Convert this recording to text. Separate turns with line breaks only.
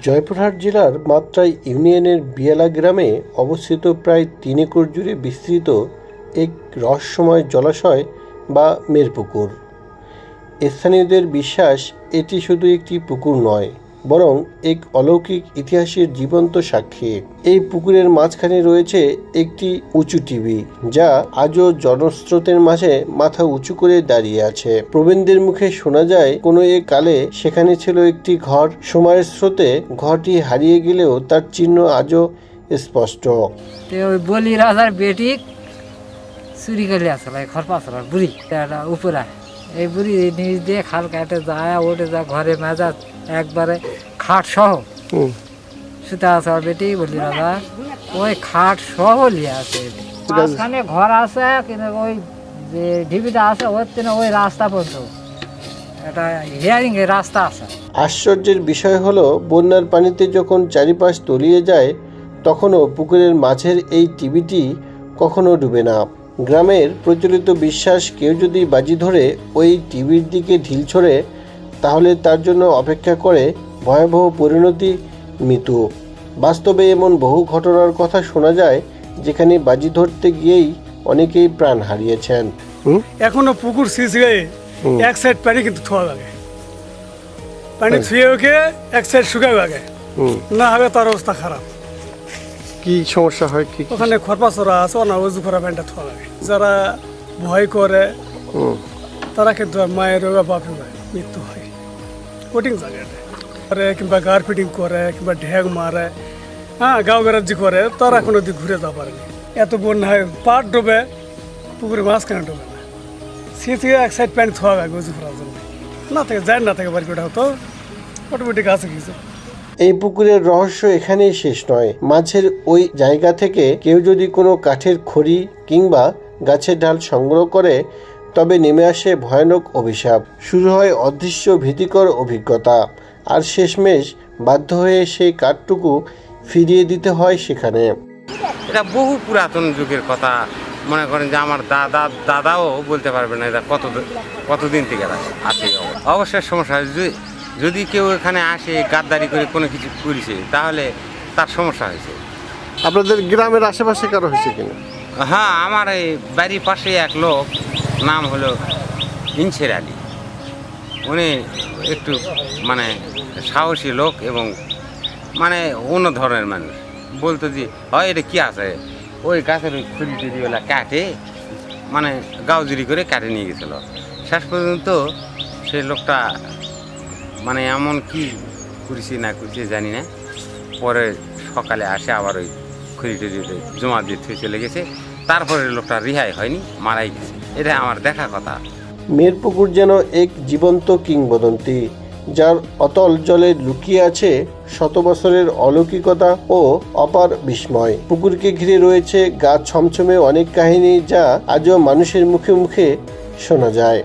জয়পুরহাট জেলার মাত্রায় ইউনিয়নের বিয়ালা গ্রামে অবস্থিত প্রায় তিন একর জুড়ে বিস্তৃত এক রহস্যময় জলাশয় বা মেরপুকুর। স্থানীয়দের বিশ্বাস, এটি শুধু একটি পুকুর নয় বরং এক অলৌকিক ইতিহাসের জীবন্ত সাক্ষী। এই পুকুরের মাঝখানে রয়েছে একটি উঁচু টিভি, যা আজও জনস্রোতের মাঝে মাথা উঁচু করে দাঁড়িয়ে আছে। প্রবীণদের মুখে শোনা যায়, কোনো এক কালে সেখানে ছিল একটি ঘর। সময়ের স্রোতে ঘরটি হারিয়ে গেলেও তার চিহ্ন আজও স্পষ্ট।
বলি রাজার বেটি চুরি করে আসলে আসলে বুড়ি। উপরা এই বুড়ি নিজ দিয়ে খাল কাটে, যায় ওঠে যা ঘরে মেজা একবারে খাট সহ। সুতা আছে বেটি বলি রাজা ওই খাট সহ লিয়ে আছে। মাঝখানে ঘর আছে কিন্তু ওই যে ঢিবিটা আছে ওর থেকে ওই রাস্তা পর্যন্ত। একটা হিয়ারিং রাস্তা আছে।
আশ্চর্যের বিষয় হলো বন্যার পানিতে যখন চারিপাশ তলিয়ে যায় তখনও পুকুরের মাঝের এই টিভিটি কখনো ডুবে না। গ্রামের প্রচলিত বিশ্বাস কেউ যদি বাজি ধরে ওই টিভির দিকে ঢিল ছড়ে তাহলে তার জন্য অপেক্ষা করে ভয়াবহ পরিণতি মৃত্যু বাস্তবে এমন বহু ঘটনার কথা শোনা যায় যেখানে বাজি ধরতে গিয়েই অনেকেই প্রাণ হারিয়েছেন।
এখনও পুকুর সিজ গিয়ে এক সাইড পানি কিন্তু থোয়া লাগে। পানি থুয়ে ওকে এক সাইড শুকায় লাগে। না হবে তার অবস্থা খারাপ।
কি সমস্যা হয়? কি
ওখানে খরপাচরা আছে না ওজু করা প্যান্টটা থোয়া লাগে। যারা ভয় করে তারা কিন্তু মায়ের বা বাপে মৃত্যু হয়। কঠিন জায়গাটা কিংবা গার ফিটিং করে কিংবা ঢেক মারে হ্যাঁ গাঁও বেরাজি করে তারা কোনো দিক ঘুরে যেতে পারেনি এত বন্যা হয় পাট ডোবে পুকুরে মাঝখানে ডোবে না সে থেকে এক সাইড প্যান্ট থোয়া উজু করার জন্য না থেকে যায় না থাকে বাড়ি ওটা হতো অটোমেটিক আছে কিছু
এই পুকুরের রহস্য এখানেই শেষ নয়। মাঝের ওই জায়গা থেকে কেউ যদি কোনো কাঠের খড়ি কিংবা গাছের ডাল সংগ্রহ করে তবে নেমে আসে ভয়ানক অভিশাপ। শুরু হয় অদৃশ্য ভীতিকর অভিজ্ঞতা। আর শেষমেশ বাধ্য হয়ে সেই কাঠটুকু ফিরিয়ে দিতে হয় সেখানে।
এটা বহু পুরাতন যুগের কথা। মনে করেন যে আমার দাদা দাদাও বলতে পারবে না এটা কত কতদিন থেকে আছে অবশ্যই। সমস্যা যদি- যদি কেউ এখানে আসে গাদ্দারি করে কোনো কিছু করেছে তাহলে তার সমস্যা হয়েছে।
আপনাদের গ্রামের আশেপাশে কারও হয়েছে কিনা?
হ্যাঁ আমার এই বাড়ির পাশে এক লোক। নাম হলো ইনছের আলী। উনি একটু মানে সাহসী লোক এবং মানে অন্য ধরনের মানুষ। বলতো যে, হয়, এটা কী আছে? ওই গাছের ওই খুঁড়ি টুড়িওয়ালা কাটে মানে গাউজুরি করে কাটে নিয়ে গেছিল। শেষ পর্যন্ত সে লোকটা মানে এমন কি করেছি না করেছি জানি না। পরে সকালে আসে আবার ওই খুঁড়ি টুড়িতে জমা দিয়ে থুয়ে চলে গেছে। তারপরে লোকটা রিহাই হয়নি, মারাই গেছে। এটা আমার দেখা কথা।
মিরপুকুর যেন এক জীবন্ত কিংবদন্তি, যার অতল জলে লুকিয়ে আছে শত বছরের অলৌকিকতা ও অপার বিস্ময়। পুকুরকে ঘিরে রয়েছে গা ছমছমে অনেক কাহিনী যা আজও মানুষের মুখে মুখে শোনা যায়।